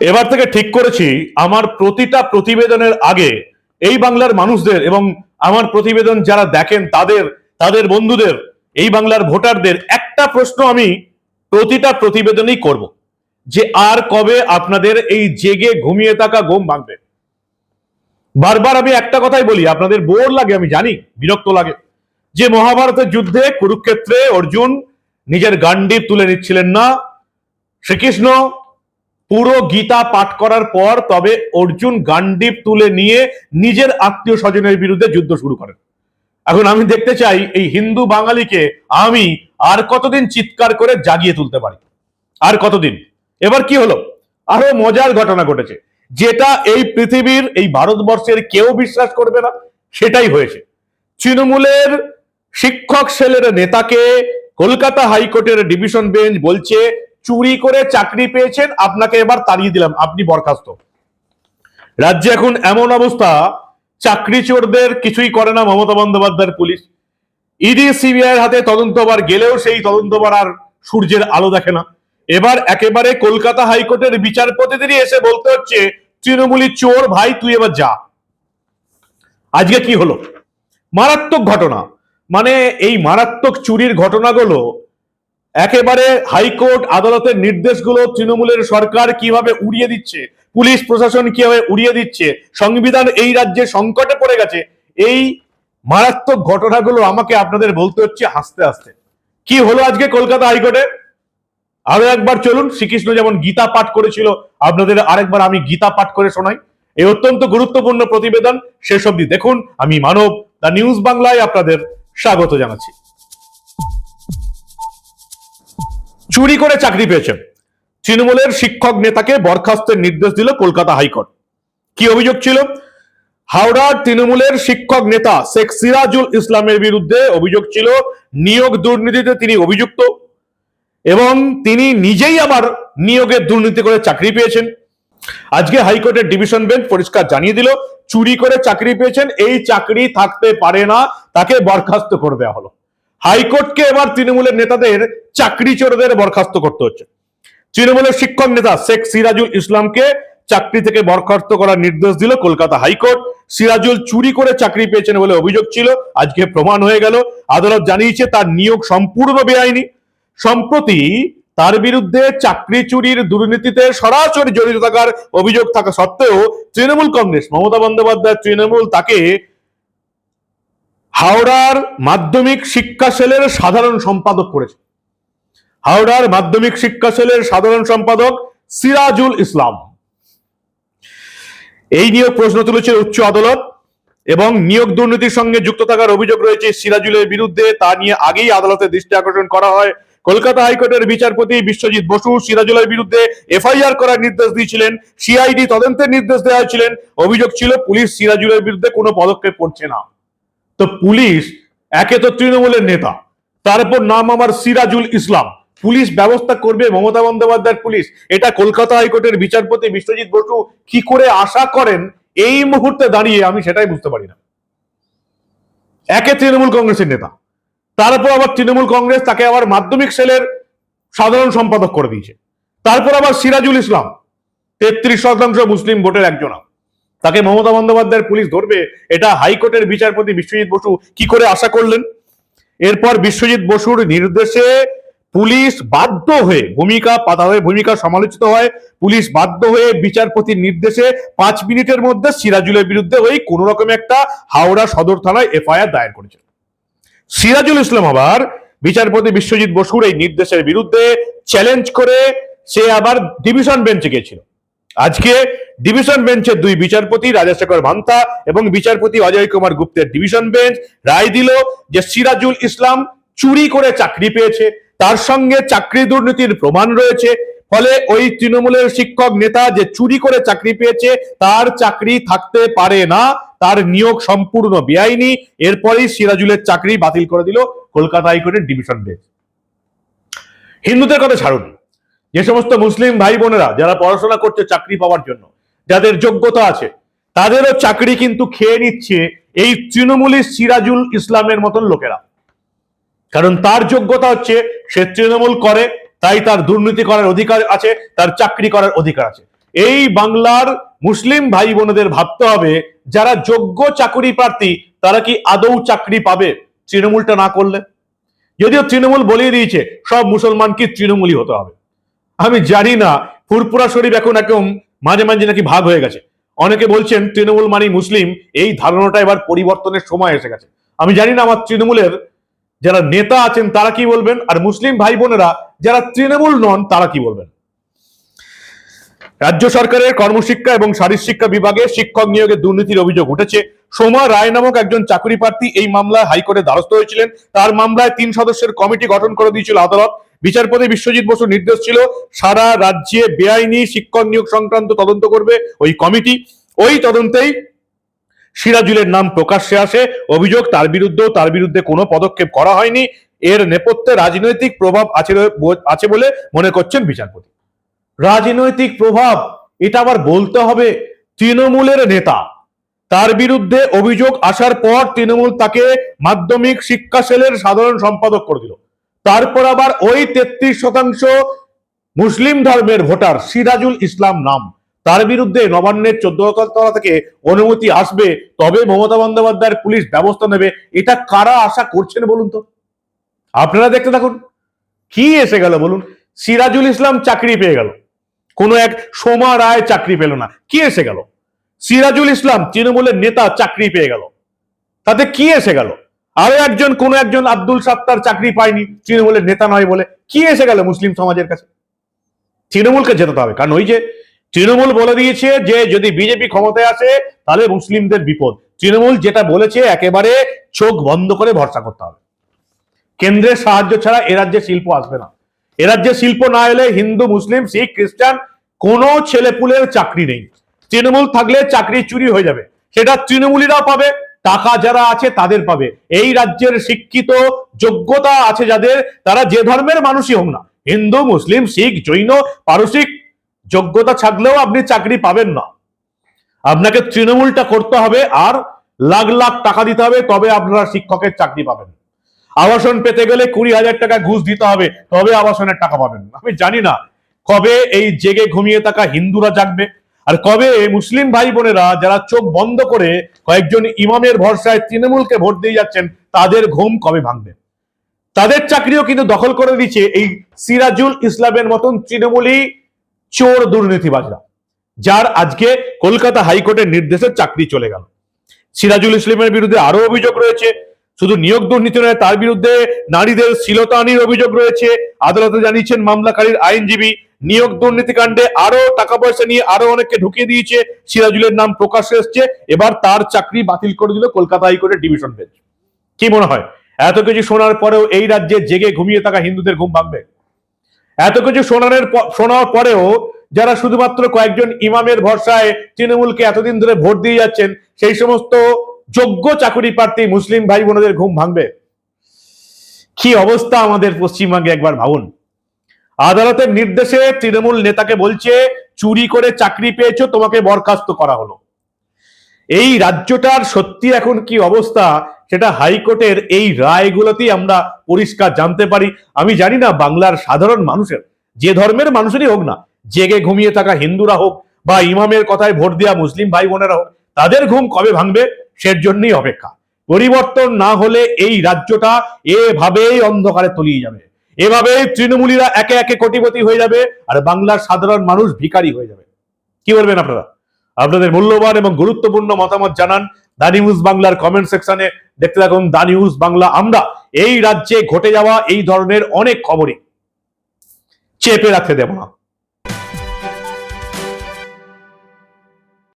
এবার থেকে ঠিক করেছি, আমার প্রতিটা প্রতিবেদনের আগে এই বাংলার মানুষদের এবং আমার প্রতিবেদন যারা দেখেন তাদের তাদের বন্ধুদের, এই বাংলার ভোটারদের, একটা প্রশ্ন আমি প্রতিটা প্রতিবেদনেই করব, যে আর কবে আপনাদের এই জেগে ঘুমিয়ে থাকা ঘুম ভাঙবে? বারবার আমি একটা কথাই বলি, আপনাদের বোর লাগে, আমি জানি, বিরক্ত লাগে, যে মহাভারতের যুদ্ধে কুরুক্ষেত্রে অর্জুন নিজের গান্ডীব তুলে নিচ্ছিলেন না, শ্রীকৃষ্ণ পুরো গীতা পাঠ করার পর তবে অর্জুন গান্ডীব তুলে নিয়ে নিজের আত্মীয় স্বজনের বিরুদ্ধে যুদ্ধ শুরু করেন। এখন আমি দেখতে চাই এই হিন্দু বাঙালিকে আমি আর কতদিন চিৎকার করে জাগিয়ে তুলতে পারি? আর কতদিন? এবার কি হলো? আরও মজার ঘটনা ঘটেছে, যেটা এই পৃথিবীর, এই ভারতবর্ষের কেউ বিশ্বাস করবে না, সেটাই হয়েছে। তৃণমূলের শিক্ষক সেলের নেতাকে কলকাতা হাইকোর্টের ডিভিশন বেঞ্চ বলছে চুরি করে চাকরি পেয়েছেন, আপনাকে এবার তাড়িয়ে দিলাম, আপনি বরখাস্ত। রাজ্যে এখন এমন অবস্থা, চাকরি চোরদের কিছুই করে না মমতা বন্দ্যোপাধ্যায়ের পুলিশ। ইডি সিবিআই হাতে তদন্তবার গেলেও সেই তদন্তবার আর সূর্যের আলো দেখে না। এবার একেবারে কলকাতা হাইকোর্টের বিচারপতিদেরই এসে বলতে হচ্ছে, তৃণমূলী চোর, ভাই, তুই এবার যা। আজকে কি হলো? মারাত্মক ঘটনা। মানে এই মারাত্মক চুরির ঘটনাগুলো একেবারে হাইকোর্ট আদালতের নির্দেশগুলো তৃণমূলের সরকার কীভাবে উড়িয়ে দিচ্ছে? পুলিশ প্রশাসন কীভাবে উড়িয়ে দিচ্ছে? সংবিধান এই রাজ্যে সংকটে পড়ে গেছে। এই মারাত্মক ঘটনাগুলো আমাকে আপনাদের বলতে হচ্ছে হাসতে হাসতে। কি হলো আজকে কলকাতা হাইকোর্টে? আরও একবার চলুন, শ্রীকৃষ্ণ যেমন গীতা পাঠ করেছিল, আপনাদের আরেকবার আমি গীতা পাঠ করে শোনাই। এই অত্যন্ত গুরুত্বপূর্ণ প্রতিবেদন শেষ অবধি দেখুন। আমি মানব দা নিউজ বাংলায় আপনাদের স্বাগত জানাচ্ছি। চুরি করে চাকরি পেয়েছেন। তৃণমূলের শিক্ষক নেতাকে বরখাস্তের নির্দেশ দিল কলকাতা হাইকোর্ট। কি অভিযোগ ছিল? হাওড়ার তৃণমূলের শিক্ষক নেতা শেখ সিরাজুল ইসলামের বিরুদ্ধে অভিযোগ ছিল, নিয়োগ দুর্নীতিতে তিনি অভিযুক্ত এবং তিনি নিজেই আবার নিয়োগের দুর্নীতি করে চাকরি পেয়েছেন। আজকে হাইকোর্টের ডিভিশন বেঞ্চ পরিষ্কার জানিয়ে দিল, চুরি করে চাকরি পেয়েছেন, এই চাকরি থাকতে পারে না, তাকে বরখাস্ত করে দেওয়া হলো। হাইকোর্টকে এবার তৃণমূলের নেতাদের চাকরি চোরদের বরখাস্ত করতে হচ্ছে। তৃণমূলের শিক্ষক নেতা শেখ সিরাজুল ইসলামকে চাকরি থেকে বরখাস্ত করার নির্দেশ দিল কলকাতা হাইকোর্ট। সিরাজুল চুরি করে চাকরি পেয়েছেন বলে অভিযোগ ছিল। আজকে প্রমাণ হয়ে গেল। আদালত জানিয়েছে তার নিয়োগ সম্পূর্ণ বেআইনি। সম্প্রতি তার বিরুদ্ধে চাকরি চুরির দুর্নীতিতে সরাসরি জড়িত থাকার অভিযোগ থাকা সত্ত্বেও তৃণমূল কংগ্রেস, মমতা বন্দ্যোপাধ্যায় তৃণমূল তাকে হাওড়ার মাধ্যমিক শিক্ষা সেলের সাধারণ সম্পাদক করেছে। হাওড়ার মাধ্যমিক শিক্ষা সেলের সাধারণ সম্পাদক সিরাজুল ইসলাম। এই নিয়োগ প্রশ্ন তুলেছে উচ্চ আদালত এবং নিয়োগ দুর্নীতির সঙ্গে যুক্ত থাকার অভিযোগ রয়েছে সিরাজুলের বিরুদ্ধে। তা নিয়ে আগেই আদালতের দৃষ্টি আকর্ষণ করা হয়। কলকাতা হাইকোর্টের বিচারপতি বিশ্বজিৎ বসু সিরাজুলের বিরুদ্ধে এফআইআর করার নির্দেশ দিয়েছিলেন। সিআইডি তদন্তের নির্দেশ দেওয়া হয়েছিলেন। অভিযোগ ছিল, পুলিশ সিরাজুলের বিরুদ্ধে কোনো পদক্ষেপ করছে না। তো পুলিশ, একে তো তৃণমূলের নেতা। তারপর নাম আমার সিরাজুল ইসলাম। পুলিশ ব্যবস্থা করবে মমতা বন্দ্যোপাধ্যায়ের পুলিশ। এটা কলকাতা হাইকোর্টের বিচারপতি বিশ্বজিৎ বসু কি করে আশা করেন, এই মুহূর্তে দাঁড়িয়ে আমি সেটাই বুঝতে পারি না। একে তৃণমূল কংগ্রেসের নেতা। তারপর আবার তৃণমূল কংগ্রেস তাকে আবার মাধ্যমিক সেলের সাধারণ সম্পাদক করে দিয়েছে। তারপর আবার সিরাজুল ইসলাম, তেত্রিশ শতাংশ মুসলিম ভোটের একজনা তাকে মমতা বন্দ্যোপাধ্যায়ের পুলিশ ধরবে, এটা হাইকোর্টের বিচারপতি বিশ্বজিৎ বসু কি করে আশা করলেন? এরপর বিশ্বজিৎ বসুর নির্দেশে পুলিশ বাধ্য হয়ে ভূমিকা হয়ে ভূমিকা সমালোচিত হয়। পুলিশ বাধ্য হয়ে বিচারপতির নির্দেশে পাঁচ মিনিটের মধ্যে সিরাজুলের বিরুদ্ধে ওই কোন রকম একটা হাওড়া সদর থানায় এফআইআর দায়ের করেছে সিরাজুল ইসলাম আবার বিচারপতি বিশ্বজিৎ বসুর এই নির্দেশের বিরুদ্ধে চ্যালেঞ্জ করে সে আবার ডিভিশন বেঞ্চে গিয়েছিল। আজকে ডিভিশন বেঞ্চের দুই বিচারপতি, রাজাশেখর ভান্তা এবং বিচারপতি অজয় কুমার গুপ্তের ডিভিশন বেঞ্চ রায় দিল যে সিরাজুল ইসলাম চুরি করে চাকরি পেয়েছে। তার সঙ্গে চাকরি দুর্নীতির প্রমাণ রয়েছে। ফলে ওই তৃণমূলের শিক্ষক নেতা যে চুরি করে চাকরি পেয়েছে, তার চাকরি থাকতে পারে না। তার নিয়োগ সম্পূর্ণ বেআইনি। এরপরেই সিরাজুলের চাকরি বাতিল করে দিল কলকাতা হাইকোর্টের ডিভিশন বেঞ্চ হিন্দুদের কথা ছাড়ুন। যে সমস্ত মুসলিম ভাই বোনেরা যারা পড়াশোনা করছে চাকরি পাওয়ার জন্য, যাদের যোগ্যতা আছে, তাদেরও চাকরি কিন্তু খেয়ে নিচ্ছে এই তৃণমূলী সিরাজুল ইসলামের মতন লোকেরা। কারণ তার যোগ্যতা হচ্ছে, সে তৃণমূল করে, তাই তার দুর্নীতি করার অধিকার আছে, তার চাকরি করার অধিকার আছে। এই বাংলার মুসলিম ভাই বোনদের ভাবতে হবে, যারা যোগ্য চাকরি প্রার্থী, তারা কি আদৌ চাকরি পাবে তৃণমূলটা না করলে? যদিও তৃণমূল বলিয়ে দিয়েছে, সব মুসলমান কি তৃণমূলই হতে হবে। আমি জানি না ফুরপুরা শরীফ এখন একদম মাঝে মাঝে নাকি ভাগ হয়ে গেছে। অনেকে বলছেন তৃণমূল মানে মুসলিম, এই ধারণাটা এবার পরিবর্তনের সময় এসে গেছে। আমি জানি না আমার তৃণমূলের যারা নেতা আছেন, তারা কি বলবেন? আর মুসলিম ভাই বোনেরা যারা তৃণমূল নন, তারা কি বলবেন? রাজ্য সরকারের কর্মশিক্ষা এবং শারীরশিক্ষা বিভাগে শিক্ষক নিয়োগে দুর্নীতির অভিযোগ উঠেছে। সোমা রায় নামক একজন চাকরি প্রার্থী এই মামলায় হাইকোর্টে দ্বারস্থ হয়েছিলেন। তার মামলায় তিন সদস্যের কমিটি গঠন করে দিয়েছিল আদালত। বিচারপতি বিশ্বজিৎ বসুর নির্দেশ ছিল, সারা রাজ্যে বেআইনি শিক্ষক নিয়োগ সংক্রান্ত তদন্ত করবে ওই কমিটি। ওই তদন্তেই সিরাজুলের নাম প্রকাশ্যে আসে। অভিযোগ তার বিরুদ্ধেও তার বিরুদ্ধে কোনো পদক্ষেপ করা হয়নি। এর নেপথ্যে রাজনৈতিক প্রভাব আছে আছে বলে মনে করছেন বিচারপতি। রাজনৈতিক প্রভাব, এটা আবার বলতে হবে তৃণমূলের নেতা। তার বিরুদ্ধে অভিযোগ আসার পর তৃণমূল তাকে মাধ্যমিক শিক্ষা সেলের সাধারণ সম্পাদক করে দিল। তারপর আবার ওই তেত্রিশ শতাংশ মুসলিম ধর্মের ভোটার সিরাজুল ইসলাম নাম। তার বিরুদ্ধে নবান্নের চোদ্দ তলা থেকে অনুমতি আসবে, তবে মমতা বন্দ্যোপাধ্যায়ের পুলিশ ব্যবস্থা নেবে। এটা কারা আশা করছেন বলুন তো? আপনারা দেখতে থাকুন। কি এসে গেল বলুন? সিরাজুল ইসলাম চাকরি পেয়ে গেল। কোনো এক সোমা রায় চাকরি পেল না। কি এসে গেল? সিরাজুল ইসলাম, তৃণমূলের নেতা চাকরি পেয়ে গেল। তাতে কি এসে গেল? আরও একজন, কোন একজন আব্দুল সাত্তার চাকরি পায়নি, তৃণমূলের নেতা নয় বলে কি এসে গেল মুসলিম সমাজের কাছে? তৃণমূলকে জেতাতে হবে, কারণ ওই যে তৃণমূল বলে দিয়েছে যে যদি বিজেপি ক্ষমতায় আসে, তাহলে মুসলিমদের বিপদ। তৃণমূল যেটা বলেছে, একেবারে চোখ বন্ধ করে ভরসা করতে হবে। কেন্দ্রের সাহায্য ছাড়া এ রাজ্যে শিল্প আসবে না। এ রাজ্যে শিল্প না এলে হিন্দু, মুসলিম, শিখ, খ্রিস্টান, কোনো ছেলেপুলের চাকরি নেই। তৃণমূল থাকলে চাকরি চুরি হয়ে যাবে। সেটা তৃণমূলীরাও পাবে। টাকা যারা আছে তাদের পাবে। এই রাজ্যের শিক্ষিত, যোগ্যতা আছে যাদের, তারা যে ধর্মের মানুষই হোক না। হিন্দু, মুসলিম, শিখ, জৈন, পারসিক, যোগ্যতা থাকলেও আপনি চাকরি পাবেন না। আপনাকে তৃণমূলটা করতে হবে আর লাখ লাখ টাকা দিতে হবে, তবে আপনারা শিক্ষকের চাকরি পাবেন। আবাসন পেতে গেলে কুড়ি হাজার টাকা ঘুষ দিতে হবে, তবে আবাসনের টাকা পাবেন আমি জানি না কবে এই জেগে ঘুমিয়ে থাকা হিন্দুরা জাগবে। আর কবে মুসলিম ভাই বোনেরা যারা চোখ বন্ধ করে কয়েকজন ইমামের ভরসায় তৃণমূলকে ভোট দিয়ে যাচ্ছেন, তাদের ঘুম কবে ভাঙবে? তাদের চাকরিও কিন্তু দখল করে দিচ্ছে এই সিরাজুল ইসলামের মতন তৃণমূলী চোর দুর্নীতিবাজরা, যার আজকে কলকাতা হাইকোর্টের নির্দেশে চাকরি চলে গেল। সিরাজুল ইসলামের বিরুদ্ধে আরও অভিযোগ রয়েছে শুধু নিয়োগ দুর্নীতি নয়, তার বিরুদ্ধে নারীদের শ্লীলতাহানির অভিযোগ রয়েছে। আদালতে জানিয়েছেন, মামলাকারীর আইনজীবী নিয়োগ দুর্নীতি কাণ্ডে আরও টাকা পয়সা নিয়ে আরও অনেককে ঢুকিয়ে দিয়েছে। সিরাজুলের নাম প্রকাশ্যে এসছে। এবার তার চাকরি বাতিল করে দিল কলকাতা হাইকোর্টের ডিভিশন বেঞ্চ। কি মনে হয়? এত কিছু শোনার পরেও এই রাজ্যে জেগে ঘুমিয়ে থাকা হিন্দুদের ঘুম ভাঙবে? এত কিছু শোনানোর প- শোনার পরেও যারা শুধুমাত্র কয়েকজন ইমামের ভরসায় তৃণমূলকে এতদিন ধরে ভোট দিয়ে যাচ্ছেন, সেই সমস্ত যোগ্য চাকরি প্রার্থী মুসলিম ভাই বোনদের ঘুম ভাঙবে। কি অবস্থা আমাদের পশ্চিমবঙ্গে একবার ভাবুন। আদালতের নির্দেশে তৃণমূল নেতাকে বলছে, চুরি করে চাকরি পেয়েছ, তোমাকে বরখাস্ত করা হলো। এই রাজ্যটার সত্যি এখন কি অবস্থা, সেটা হাইকোর্টের এই রায়গুলোতেই আমরা পরিষ্কার জানতে পারি। আমি জানি না বাংলার সাধারণ মানুষের, যে ধর্মের মানুষেরই হোক না, জেগে ঘুমিয়ে থাকা হিন্দুরা হোক বা ইমামের কথায় ভোট দেওয়া মুসলিম ভাই বোনেরা হোক, তাদের ঘুম কবে ভাঙবে? সের জন্যই অপেক্ষা। পরিবর্তন না হলে এই রাজ্যটা এভাবেই অন্ধকারে তলিয়ে যাবে। এভাবে তৃণমূলীরা একে একে কোটিপতি হয়ে যাবে আর বাংলার সাধারণ মানুষ ভিখারি হয়ে যাবে। কি বলবেন আপনারা? আপনাদের মূল্যবান এবং গুরুত্বপূর্ণ মতামত জানান দা নিউজ বাংলার কমেন্ট সেকশনে দেখতে থাকুন দা নিউজ বাংলা। আমরা এই রাজ্যে ঘটে যাওয়া এই ধরনের অনেক খবরই চেপে রাখতে দেব না।